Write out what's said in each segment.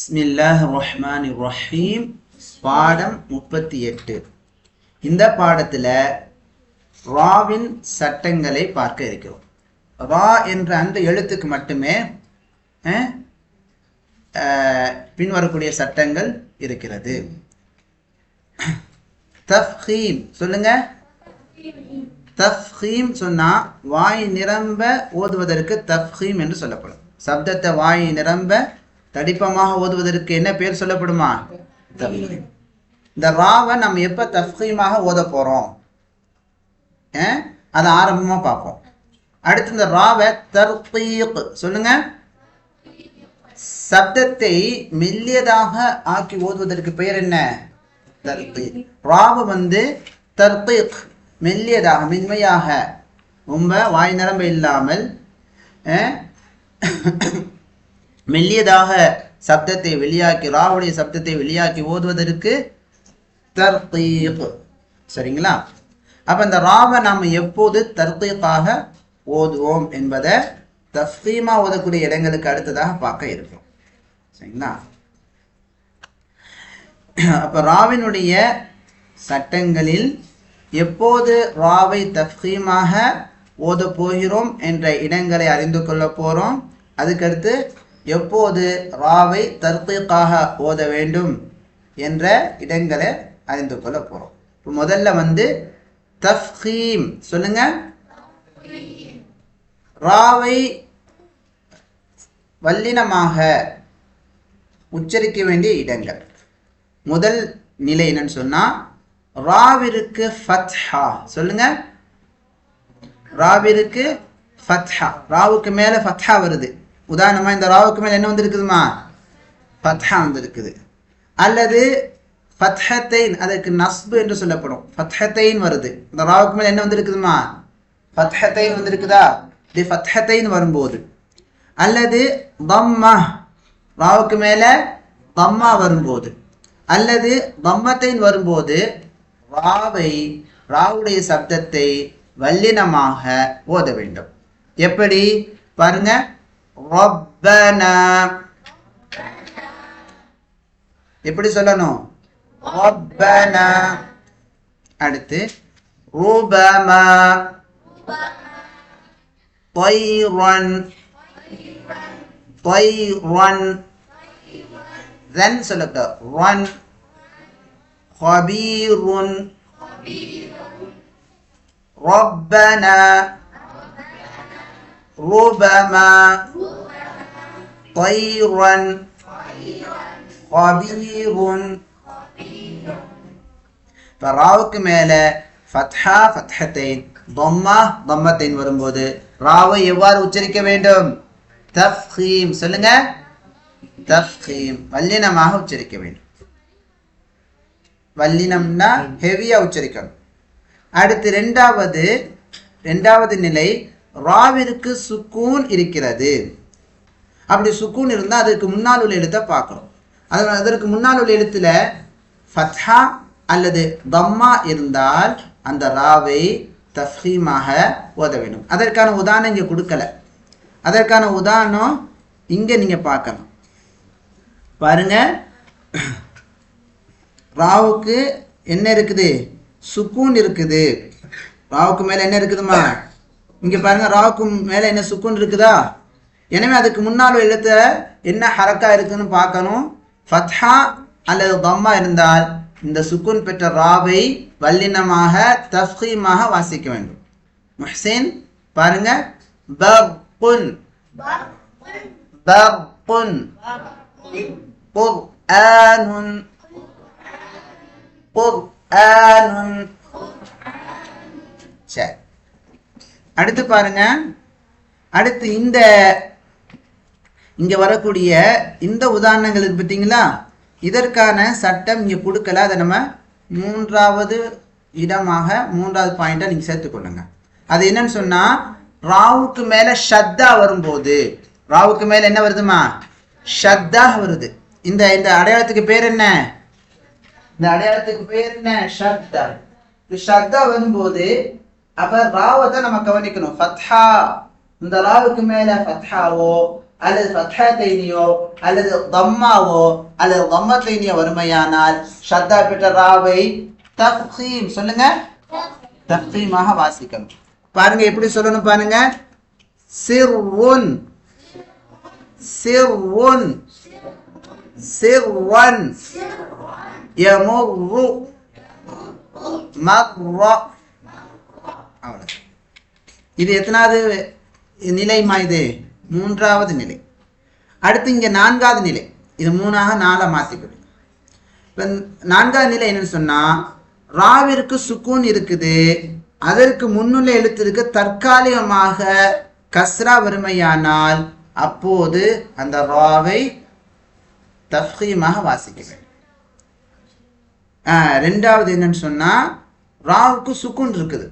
பிஸ்மில்லாஹ் ரஹ்மான் ரஹீம் பாடம் முப்பத்தி எட்டு. இந்த பாடத்தில் ராவின் சட்டங்களை பார்க்க இருக்கிறோம். ரா என்ற அந்த எழுத்துக்கு மட்டுமே பின்வரக்கூடிய சட்டங்கள் இருக்கிறது. தஃஹீம் சொல்லுங்க. தஃஹீம் சொன்னா வாய் நிரம்ப ஓதுவதற்கு தஃஹீம் என்று சொல்லப்படும். சப்தத்தை வாய் நிரம்ப தடிப்பமாக ஓதுவதற்கு என்ன பேர் சொல்லப்படுமா? தஃஹீம் இந்த ராவை நம்ம எப்ப தஃஹீமாக ஓத அஹ், அதை ஆரம்பமா பார்ப்போம். அடுத்து இந்த ராவை தர்கீக் சொல்லுங்க. சப்தத்தை மெல்லியதாக ஆக்கி ஓதுவதற்கு பெயர் என்ன? தர்கீக் ராவு வந்து தர்கீக் மெல்லியதாக மென்மையாக. ரொம்ப வாய் நிரம்ப இல்லாமல் மெல்லியதாக சப்தத்தை வெளியாக்கி ராவுடைய சப்தத்தை வெளியாக்கி ஓதுவதற்கு தர்கீக் சரிங்களா? அப்ப இந்த ராவை நாம் எப்போது தர்கீக்காக ஓதுவோம் என்பதை தஃபீமா ஓதக்கூடிய இடங்களுக்கு அடுத்ததாக பார்க்க இருக்கும் சரிங்களா? அப்ப ராவினுடைய சட்டங்களில் எப்போது ராவை தஃபீமாக ஓத போகிறோம் என்ற இடங்களை அறிந்து கொள்ள போறோம். அதுக்கடுத்து எப்போது ராவை தர்கீக்காக ஓத வேண்டும் என்ற இடங்களை அறிந்து கொள்ள போகிறோம் இப்போ முதல்ல வந்து தஃஹீம் சொல்லுங்க. ராவை வல்லினமாக உச்சரிக்க வேண்டிய இடங்கள். முதல் நிலை என்னன்னு சொன்னால் ராவிற்கு ஃபத்ஹா. சொல்லுங்க. ராவிற்கு ஃபத்ஹா. ராவுக்கு மேலே ஃபத்ஹா வருது. உதாரணமாக இந்த ராவுக்கு மேலே என்ன வந்திருக்குதுமா? ஃபத்ஹா வந்திருக்குது. அல்லது ஃபத்ஹத்தைன் அதற்கு நஸ்பு என்று சொல்லப்படும். ஃபத்ஹத்தைன் வருது. இந்த ராவுக்கு மேலே என்ன வந்திருக்குதுமா? ஃபத்ஹத்தைன் வந்திருக்குதா? இது ஃபத்ஹத்தைன் வரும்போது. அல்லது தம்மா ராவுக்கு மேலே தம்மா வரும்போது. அல்லது தம்மத்தைன் வரும்போது ராவை ராவுடைய சப்தத்தை வல்லினமாக ஓத வேண்டும். எப்படி? பாருங்க. ரப்பனா எப்படி சொல்லணும் ரப்பனா அடுத்து ரூபமா طيرا طيرا then சொல்லட்ட run خبير ربنا ربما طيرا خبير இப்போ ராவுக்கு மேல ஃபத்ஹா ஃபத்ஹத்தைன் தொம்மா தொம்மத்தைன் வரும்போது ராவை எவ்வாறு உச்சரிக்க வேண்டும் தஃஹீம் சொல்லுங்க தஃஹீம் வல்லினமாக உச்சரிக்க வேண்டும் வல்லினம்னா ஹெவியா உச்சரிக்கணும் அடுத்து ரெண்டாவது ரெண்டாவது நிலை ராவிற்கு சுக்கூன் இருக்கிறது. அப்படி சுக்கூன் இருந்தால் அதுக்கு முன்னால் உள்ள எழுத்தை பார்க்கணும். அது அதற்கு முன்னால் உள்ள எழுத்துல ஃபத்ஹா அல்லது தம்மா இருந்தால் அந்த ராவை தஃஹீமாக ஓத வேண்டும். அதற்கான உதாரணம் இங்கே கொடுக்கல. அதற்கான உதாரணம் இங்கே நீங்கள் பார்க்கணும். பாருங்க. ராவுக்கு என்ன இருக்குது? சுக்கூன் இருக்குது. ராவுக்கு மேலே என்ன இருக்குதுமா இங்கே பாருங்க ராவுக்கு மேலே என்ன சுக்குன் இருக்குதா? எனவே அதுக்கு முன்னால் எழுத்த என்ன ஹரக்கா இருக்குன்னு பார்க்கணும். ஃபத்ஹா அல்லது தம்மா இருந்தால் இந்த சுக்குன் பெற்ற ராவை வல்லினமாக தஃஹீமாக வாசிக்க வேண்டும். முஹ்சின் பாருங்க. பர்குன். பர்குன். குர்ஆனுன். குர்ஆனுன். சரி. அடுத்து பாருங்க. அடுத்து இந்த இங்க வரக்கூடிய இந்த உதாரணங்கள் இருக்கு பார்த்தீங்களா இதற்கான சட்டம் இங்க கொடுக்கல. அதை நம்ம மூன்றாவது இடமாக மூன்றாவது பாயிண்டா நீங்க சேர்த்துக்கொள்ளுங்க அது என்னன்னு சொன்னா ராவுக்கு மேல ஷத்தா வரும்போது ராவுக்கு மேல என்ன வருதுமா? ஷத்தா வருது. இந்த இந்த அடையாளத்துக்கு பேர் என்ன? இந்த அடையாளத்துக்கு பேர் என்ன? ஷத்தா. இந்த ஷத்தா வரும்போது அப்ப ராவை தான் நம்ம கவனிக்கணும். ஃபத்ஹா இந்த ராவுக்கு மேல ஃபத்ஹாவோ அல்லது ஃபத்ஹத்தைனியோ அல்லது தம்மாவோ அல்லது தம்மத்தைனியோ வறுமையானால் ஷத்தா பெற்ற ராவை தஃஹீம் சொல்லுங்க. தஃஹீமாக வாசிக்கணும். பாருங்க எப்படி சொல்லணும் பாருங்க. சிர்வுன். சிர்வுன். சிர்வன். யமுர்ரு. மர்ர. அவ்வளவு இது எத்தனாவது நிலைமா இது? மூன்றாவது நிலை. அடுத்து இங்கே நான்காவது நிலை. இது மூணாக நாலா மாத்திக்கணும் இப்போ நான்காவது நிலை என்னன்னு சொன்னால் ராவிற்கு சுக்கூன் இருக்குது அதற்கு முன்னுள்ள எழுத்திற்கு தற்காலிகமாக கஸ்ரா வறுமையானால் அப்போது அந்த ராவை தஃஹீமாக வாசிக்க வேண்டும் ரெண்டாவது என்னன்னு சொன்னால் ராவுக்கு சுக்குன் இருக்குது.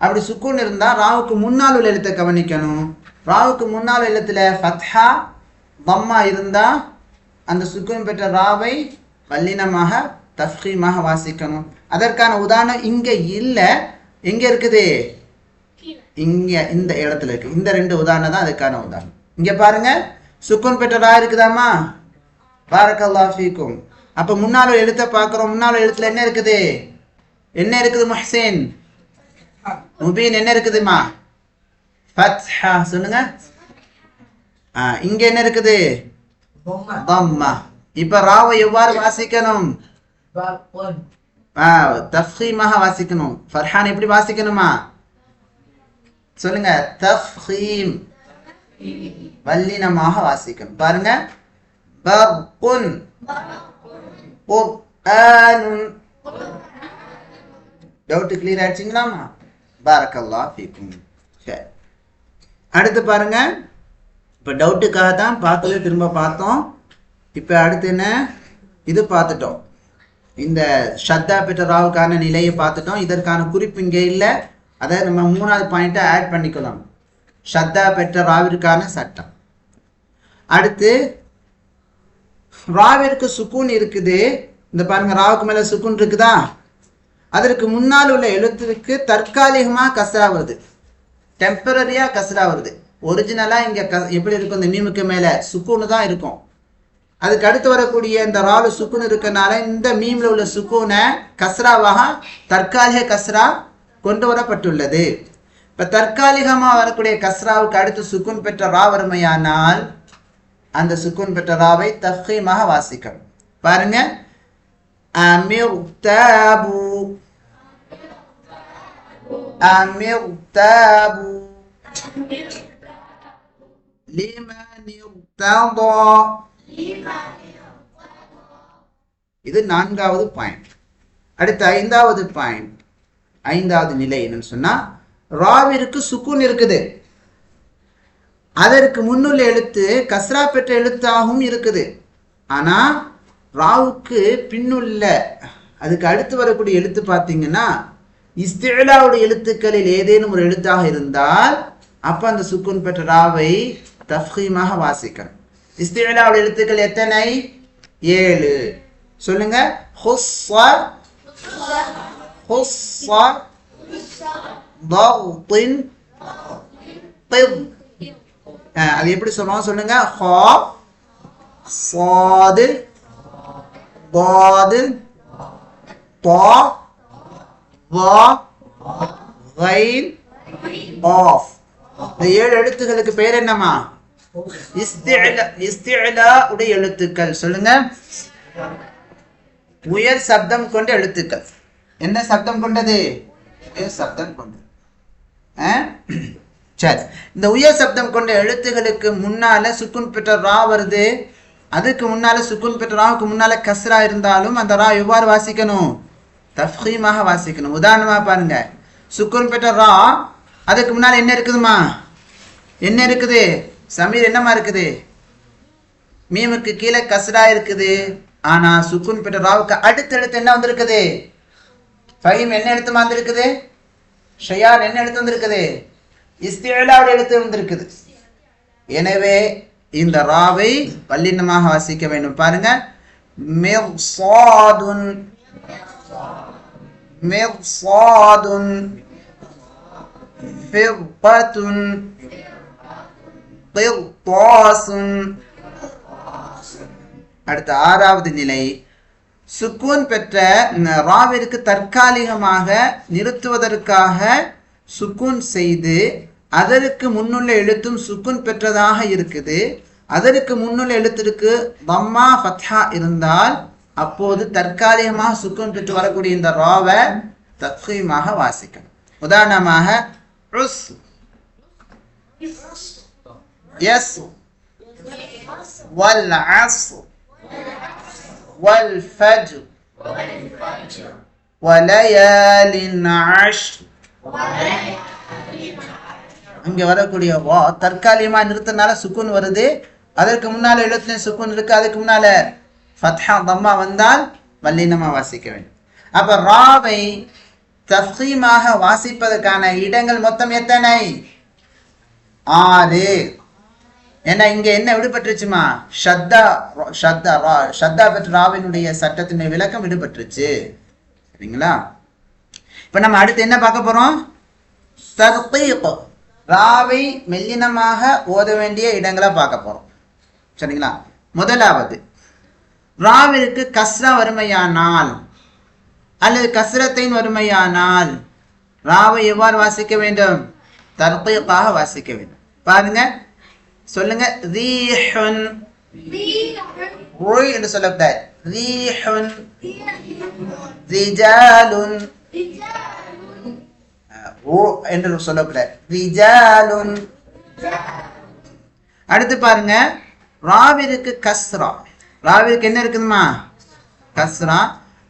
அப்படி சுக்கூன் இருந்தால் ராவுக்கு முன்னால் உள்ள எழுத்தை கவனிக்கணும். ராவுக்கு முன்னால் எழுத்தில் ஃபத்ஹா பம்மா இருந்தால் அந்த சுக்குன் பெற்ற ராவை வல்லினமாக தஃஹீமாக வாசிக்கணும். அதற்கான உதாரணம் இங்கே இல்லை. எங்கே இருக்குது? இங்கே இந்த இடத்துல இருக்குது இந்த ரெண்டு உதாரணம் தான் அதுக்கான உதாரணம். இங்கே பாருங்க. சுக்குன் பெற்ற ரா இருக்குதாம்மா? பாரக்கல்லா ஃபீக்கும். அப்போ முன்னால் ஒரு எழுத்தை பார்க்குறோம். முன்னால் எழுத்துல என்ன இருக்குது? என்ன இருக்குது மஹசேன்? முபீன் என்ன இருக்குதுமா? ஃபத்ஹா சொல்லுங்க. ஆ, இங்க என்ன இருக்குது? தம்மா இப்ப ராவை எவ்வாறு வாசிக்கணும்? ஆ, தஃஹீமாக வாசிக்கணும். ஃபர்ஹான் எப்படி வாசிக்கணுமா? சொல்லுங்க. தஃஹீம் வல்லினமாக வாசிக்கணும். பாருங்க. பர்குன் டவுட் கிளியர் ஆயிடுச்சுங்களாமா? பாரக்கல்லா ஃபீக்கும். சரி. அடுத்து பாருங்க. இப்போ டவுட்டுக்காக தான் பார்த்தது திரும்ப பார்த்தோம். இப்போ அடுத்து என்ன? இது பார்த்துட்டோம். இந்த ஷத்தா பெற்ற ராவுக்கான நிலையை பார்த்துட்டோம். இதற்கான குறிப்பு இங்கே இல்லை. அதை நம்ம மூணாவது பாயிண்ட்டை ஆட் பண்ணிக்கலாம். ஷத்தா பெற்ற ராவிற்கான சட்டம். அடுத்து ராவிற்கு சுக்கூன் இருக்குது. இந்த பாருங்க ராவுக்கு மேலே சுக்குன் இருக்குதா? அதற்கு முன்னால் உள்ள எழுத்துக்கு தற்காலிகமாக கசரா வருது. டெம்பரரியாக கசரா வருது. ஒரிஜினலாக இங்கே க- எப்படி இருக்கும்? இந்த மீமுக்கு மேலே சுக்கூனு தான் இருக்கும். அதுக்கு அடுத்து வரக்கூடிய இந்த ராலு சுக்குன்னு இருக்கனால இந்த மீமில் உள்ள சுக்கூனை கஸ்ராவாக தற்காலிக கஸ்ரா கொண்டு வரப்பட்டுள்ளது. இப்போ தற்காலிகமாக வரக்கூடிய கஸ்ராவுக்கு அடுத்து சுக்குன் பெற்ற ரா வறுமையானால் அந்த சுக்குன் பெற்ற ராவை தஹீமாக வாசிக்கணும். பாருங்கள் أم اغتابوا أم اغتابوا لمن ارتضى இது நான்காவது பாயிண்ட் அடுத்து ஐந்தாவது பாயிண்ட் ஐந்தாவது நிலை என்னன்னு சொன்னா ராவிற்கு சுக்குன் இருக்குது. அதற்கு முன்னுள்ள எழுத்து கஸ்ரா பெற்ற எழுத்தாகவும் இருக்குது. ஆனா ராவுக்கு பின்னுள்ள அதுக்கு அடுத்து வரக்கூடிய எழுத்து பார்த்தீங்கன்னா இஸ்திலாவுடைய எழுத்துக்களில் ஏதேனும் ஒரு எழுத்தாக இருந்தால் அப்போ அந்த சுக்குன் பெற்ற ராவை தஃஹீமாக வாசிக்கணும். இஸ்திலாவுடைய எழுத்துக்கள் எத்தனை? ஏழு. சொல்லுங்க. அது எப்படி சொல்லுவாங்க சொல்லுங்க. பாது பா வா வைன் ஆஃப் இந்த ஏழு எழுத்துகளுக்கு பேர் என்னமா இஸ்திலா உடைய எழுத்துக்கள். சொல்லுங்க. உயர் சப்தம் கொண்ட எழுத்துக்கள். என்ன சப்தம் கொண்டது? உயர் சப்தம் கொண்டது. சரி. இந்த உயர் சப்தம் கொண்ட எழுத்துகளுக்கு முன்னால சுக்குன் பெற்ற ரா வருது. அதுக்கு முன்னால சுக்குன் பெற்ற ராவுக்கு முன்னால கஸ்ரா இருந்தாலும் அந்த ரா எவ்வாறு வாசிக்கணும்? தஃஹீமாக வாசிக்கணும். உதாரணமாக பாருங்க. சுக்குன் பெற்ற ரா அதுக்கு முன்னால் என்ன இருக்குதுமா என்ன இருக்குது? சமீர் என்னமா இருக்குது? மீமுக்கு கீழே கஸ்ரா இருக்குது. ஆனா சுக்குன் பெற்ற ராவுக்கு அடுத்தடுத்து என்ன வந்திருக்குது? ஃபஹீம் என்ன எடுத்து வந்திருக்குது? ஷயார் என்ன எழுத்து வந்திருக்குது? இஸ்திலாவோட எழுத்து வந்திருக்குது. எனவே இந்த ராவை பல்லினமாக வாசிக்க வேண்டும். பாருங்க. மிர்சாதுன். மிர்சாதுன். ஃபிர்கத்துன் கிர்தாசுன் அடுத்த ஆறாவது நிலை. சுக்கூன் பெற்ற ராவிற்கு தற்காலிகமாக நிறுத்துவதற்காக சுக்கூன் செய்து அதற்கு முன்னுள்ள எழுத்தும் சுக்கூன் பெற்றதாக இருக்குது அதற்கு முன்னுள்ள எழுத்திற்கு தம்மா ஃபத்ஹா இருந்தால் அப்போது தற்காலிகமாக சுக்கூன் பெற்று வரக்கூடிய இந்த ராவை தத்வீமாக வாசிக்கணும் உதாரணமாக உஸ் எஸ் வல் அஸ்ர் والفجر وليال عشر இங்கே வரக்கூடிய வா தற்காலிகமாக நிறுத்தினால சுக்குன் வருது. அதற்கு முன்னால் எழுத்துல சுக்குன் இருக்கு அதுக்கு முன்னால் ஃபத்ஹா தம்மா வந்தால் மல்லினமாக வாசிக்க வேண்டும். அப்போ ராவை தஃஹீமாக வாசிப்பதற்கான இடங்கள் மொத்தம் எத்தனை? ஆறு. ஏன்னா இங்க என்ன விடுபட்டுருச்சுமா? ஷத்தா ஷத்தா ரா ஷத்தா பெற்ற ராவினுடைய சட்டத்தினுடைய விளக்கம் விடுபட்டுருச்சு. சரிங்களா? இப்போ நம்ம அடுத்து என்ன பார்க்க போறோம்? தர்கீக் ராவை மெல்லினமாக ஓத வேண்டிய இடங்களை பார்க்க போறோம். சரிங்களா? முதலாவது ராவிற்கு கஸ்ரா வறுமையானால் அல்லது கஸ்ரத்தின் வறுமையானால் ராவை எவ்வாறு வாசிக்க வேண்டும்? தர்கீக்காக வாசிக்க வேண்டும். பாருங்க. சொல்லுங்க. ரீஹுன். ருய் என்று சொல்லக்கூடாது. ரீஹுன். ரிஜாலுன். ஓ என்று சொல்லக்கூடாது ரிஜாலுன். அடுத்து பாருங்க ராவிற்கு கஸ்ரா. ராவிற்கு என்ன இருக்குதுமா கஸ்ரா.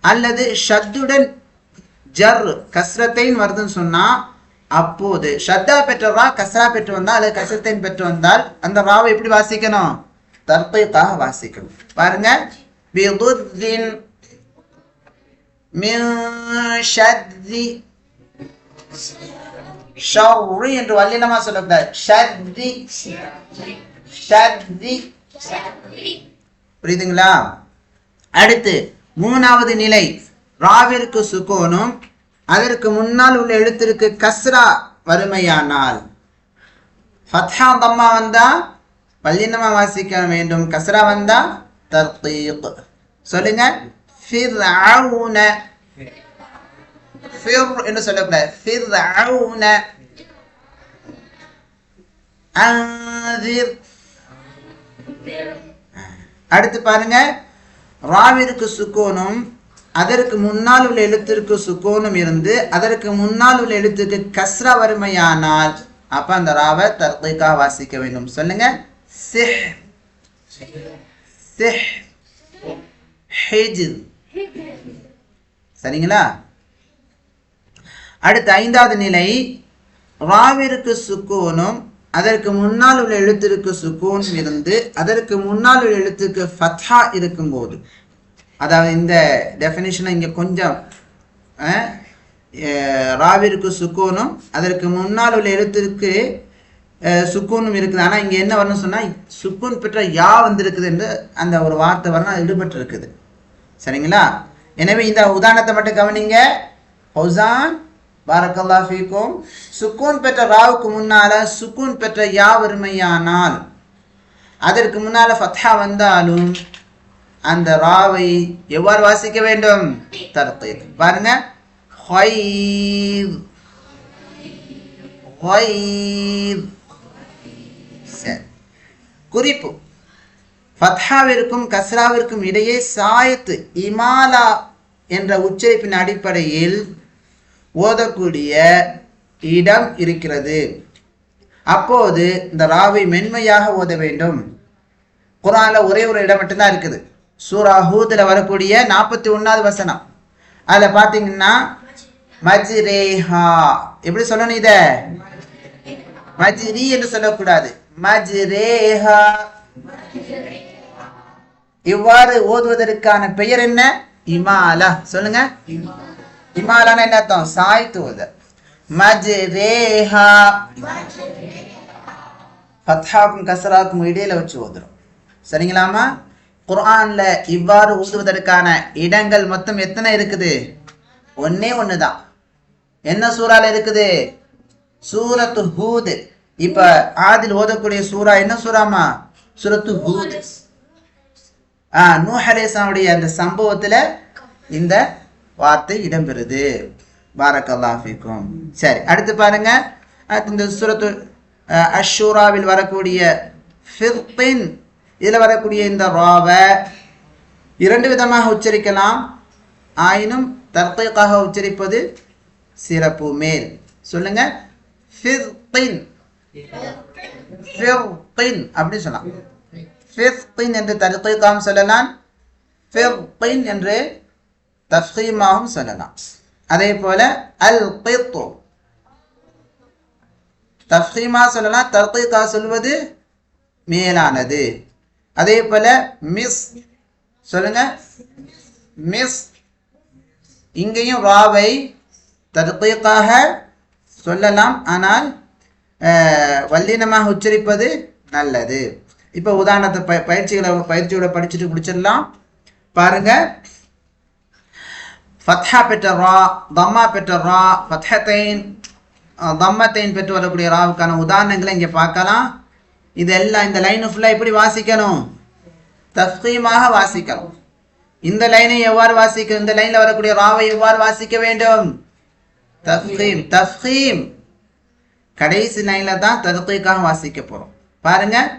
அல்லது ஷத்துடன் ஜர் கஸ்ரத்தைன் வருதுன்னு சொன்னா அப்போது. ஷத்தா பெற்றவரா கஸ்ரா பெற்று வந்தால் அல்லது கஸ்ரத்தைன் பெற்று வந்தால் அந்த ராவை எப்படி வாசிக்கணும்? தர்பைக்காக வாசிக்கணும். பாருங்க. பிதுர்ரின் மின் ஷர்ரி ஷர்ரி என்று வல்லினமா சொல்லக்கூடாது ஷர்ரி ஷர்ரி புரியுதுங்களா? அடுத்து மூணாவது நிலை. ராவிற்கு சுகோனும் அதற்கு முன்னால் உள்ள எழுத்திற்கு கஸ்ரா வறுமையானால். ஃபத்ஹா தம்மா வந்தா? வல்லினமா வாசிக்க வேண்டும். கஸ்ரா வந்தா? தர்கீக் சொல்லுங்க. ஃபிர்அவுன ஃபிர் என்று சொல்லக்கூடாது ஃபிர்அவுன அன்சிர் அடுத்து பாருங்க ராவிற்கு சுக்கோனும் அதற்கு முன்னால் உள்ள எழுத்திற்கு சுக்கோனும் இருந்து அதற்கு முன்னால் உள்ள எழுத்துக்கு கஸ்ரா வறுமையானால் அப்ப அந்த ராவை தர்கீகா வாசிக்க வேண்டும் சொல்லுங்க சிஹ் சிஹ் ஹிஜ்ர் சரிங்களா அடுத்து ஐந்தாவது நிலை ராவிற்கு சுக்கூனும் அதற்கு முன்னால் உள்ள எழுத்திற்கு சுக்கூன் இருந்து அதற்கு முன்னால் உள்ள எழுத்துக்கு ஃபத்ஹா இருக்கும்போது. அதாவது இந்த டெஃபினேஷனை இங்கே கொஞ்சம் ராவிற்கு சுக்கூனும் அதற்கு முன்னால் உள்ள எழுத்திற்கு சுக்கூனும் இருக்குது. ஆனால் இங்கே என்ன வரணும்னு சொன்னால் சுக்கூன் பெற்ற யா வந்திருக்குது என்று அந்த ஒரு வார்த்தை வரணும் ஈடுபட்டு இருக்குது சரிங்களா? எனவே இந்த உதாரணத்தை மட்டும் கவனிங்க. ஹவுசான் பாரக்கல்லா ஃபீக்கும். சுக்கூன் பெற்ற ராவுக்கு முன்னால சுக்கூன் பெற்ற யா வறுமையானால் அதற்கு முன்னால ஃபத்ஹா வந்தாலும் அந்த ராவை எவ்வாறு வாசிக்க வேண்டும்? தர்கீக் பாருங்க. குறிப்பு. ஃபத்ஹாவிற்கும் கஸ்ராவிற்கும் இடையே சாயத்து இமாலா என்ற உச்சரிப்பின் அடிப்படையில் ஓதக்கூடிய இடம் இருக்கிறது. அப்போது இந்த ராவை மென்மையாக ஓத வேண்டும். குரான்ல ஒரே ஒரு இடம் மட்டும்தான் இருக்குது. சூரா ஹூதில் வரக்கூடிய நாற்பத்தி ஒன்றாவது வசனம். அதில் பார்த்தீங்கன்னா மஜ்ரேஹா. எப்படி சொல்லணும் இத? மஜ்ரி என்று சொல்லக்கூடாது. மஜ்ரேஹா. இவ்வாறு ஓதுவதற்கான பெயர் என்ன? இமாலா. சொல்லுங்க. இமாலான என்ன அர்த்தம்? சாய்த்து மஜ் மஜ்ரேஹா. ஃபத்ஹாக்கும் கசராக்கும் இடையில வச்சு ஓதுறோம். சரிங்களாமா குர்ஆன்ல இவ்வாறு ஊதுவதற்கான இடங்கள் மொத்தம் எத்தனை இருக்குது? ஒன்னே ஒண்ணுதான். என்ன சூறால இருக்குது? சூரத்து ஹூது. இப்ப ஆதில் ஓதக்கூடிய சூரா என்ன சூறாமா சூரத்து ஹூது. ஆ நூஹ் அலைஹிஸ்ஸலாமுடைய அந்த சம்பவத்துல இந்த வார்த்தை இடம்பெறுது. பாரக்கல்லாஹ் சரி அடுத்து பாருங்க. இந்த சுரத்து அஷூராவில் வரக்கூடிய ஃபிர்தின் இதில் வரக்கூடிய இந்த ராவை இரண்டு விதமாக உச்சரிக்கலாம். ஆயினும் தர்கீக்காக உச்சரிப்பது சிறப்பு மேல். சொல்லுங்க. ஃபிர்தின் ஃபிர்தின் அப்படி சொல்லலாம். ஃபிர்தின் என்று தர்கீக்காகவும் சொல்லலாம். ஃபிர்தின் என்று தஃகீமாகவும் சொல்லலாம். அதே போல அல் கித்து தஃகீமா சொல்லலாம் தர்கீகா சொல்வது மேலானது. அதே போல மிஸ் சொல்லுங்க. மிஸ் இங்கேயும் ராவை தர்கீக்காக சொல்லலாம் ஆனால் வல்லினமாக உச்சரிப்பது நல்லது. இப்போ உதாரணத்தை ப பயிற்சிகளை பயிற்சியோட படிச்சுட்டு முடிச்சிடலாம். பாருங்க. ஃபத்ஹா பெற்ற ரா தம்மா பெற்ற ரா ஃபத்ஹத்தைன் தம்மத்தைன் பெற்று வரக்கூடிய ராவுக்கான உதாரணங்களை இங்கே பார்க்கலாம். இதெல்லாம் இந்த லைன் ஃபுல்லாக எப்படி வாசிக்கணும்? தஸ்கீமாக வாசிக்கணும். இந்த லைனை எவ்வாறு வாசிக்க இந்த லைனில் வரக்கூடிய ராவை எவ்வாறு வாசிக்க வேண்டும்? தஸ்கீம் தஸ்கீம். கடைசி லைனில் தான் ததுகைக்காக வாசிக்க போகிறோம் பாருங்கள்